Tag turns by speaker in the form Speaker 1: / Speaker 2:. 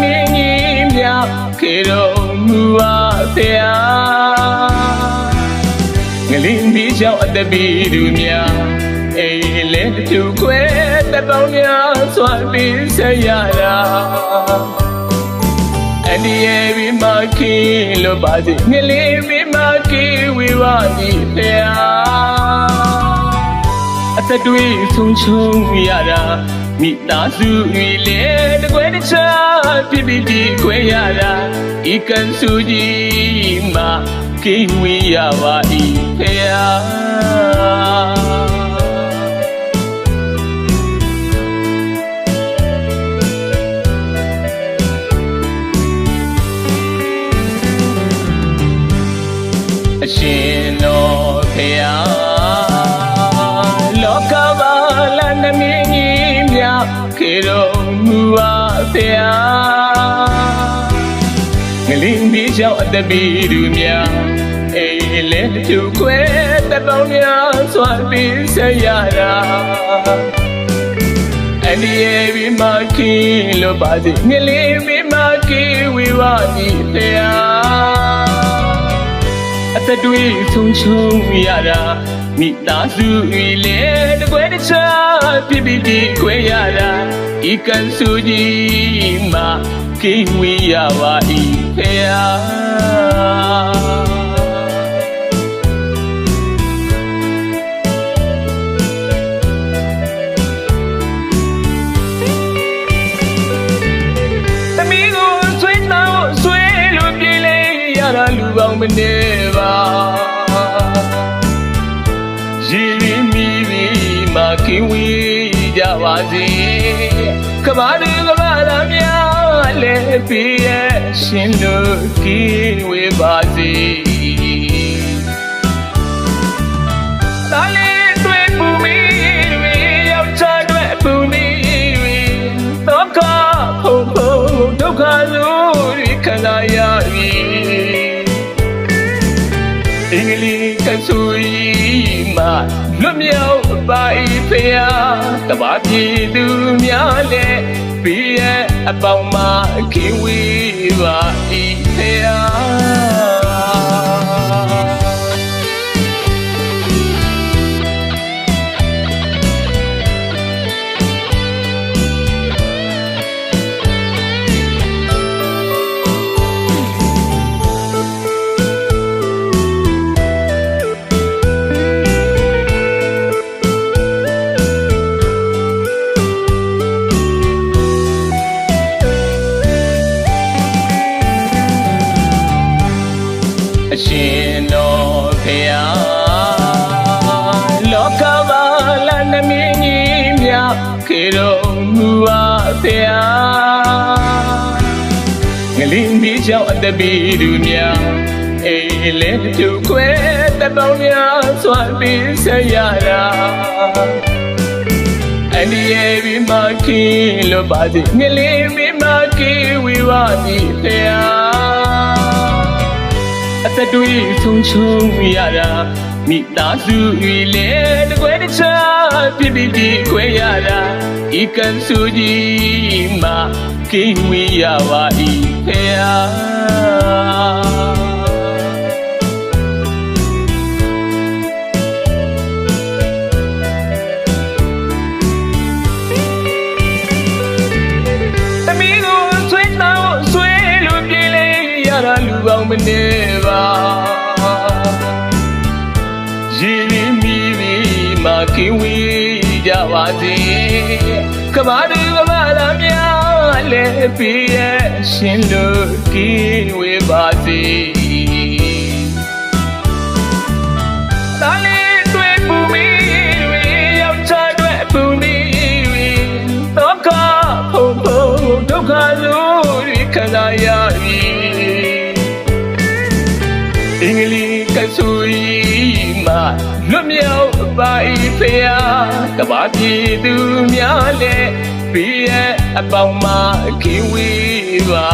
Speaker 1: မင်းကြီးများခေတော်မူပါဆရာငလင်းပြီးချောင်းအတပီသူများအိမ်လဲသူခွဲတပေါင်းများစွာပြီးဆရာရာအန်ဒီရဲ့ဘီမာကီလိုပါစီငလင်းဘီမာကီဝီဝါဒီဆရာအသက်တွေဆုံးချုံရတာ မိသားစုတွေလေတကွဲတခြားပြပြတီခွဲရတာဤကန်စုကြီးမှာကိဝေးရပါဤဖေယာအရှင်တော်ဖေယာလောကပါလနမင်းကြီးမြ ခေတော်မူပါဖေယာငလင်းပြီးချောင်းအတပီသူများအိမ်လဲသူခွဲတပေါင်းများစွာပြီးဆက်ရတာအန်ဒီရဲ့ဘီမကီလို့ပါစီငလင်းဘီမကီဝီဝါဒီဖေယာအသက်တွေဆုံးချုံရတာ မိသားစုတွေလေတကွဲတခြားပြပြတီခွဲရတာဤကန်စုကြီးမှာကိဝေးရပါဤဖေယာသမီးကိုဆွေးနှောင်းဆွေးလို့ပြေးလေရတာလူပေါင်းမနေ စေကဘာဒီကဘာလာများလည်းပြည့်ရဲ့ရှင်တို့ကင်းဝေးပါစေ လွတ်မြောက်ပါ၏ဖေယာတဘာပြည်သူများလည်းပြည့်ရဲ့အပေါင်းမှာခင်ဝေးပါ၏ဖေယာ ရှင်တော်ဖေယာလောကပါလနမင်းကြီးမြခေတော်မူပါဖေယာငလင်းပြီးချောင်းအတပီသူများအိမ်လဲသူခွဲတပေါင်းများစွာပြီးဆက်ရတာအန်ဒီရဲ့ဘီမကီလို့ပါစီငလင်းဘီမကီဝီဝါဒီဖေယာ အသက်တွေဆုံးချုံရတာမိသားစုတွေလေတကွဲတခြားပြပြတီခွဲရတာဤကန်စုကြီးမှာကိဝေးရပါဤဖေယာ မနေပါရည်ရင်းမိပြီးမှကင်းဝေးကြပါစေကဘာဒီကဘာလာများလည်းပြည့်ရဲ့ရှင်လို့ကင်းဝေးပါစေ လွတ်မြောက်ပါ၏ဖေယာတဘာပြည်သူများလည်းပြည့်ရဲ့အပေါင်းမှာခင်ဝေးပါ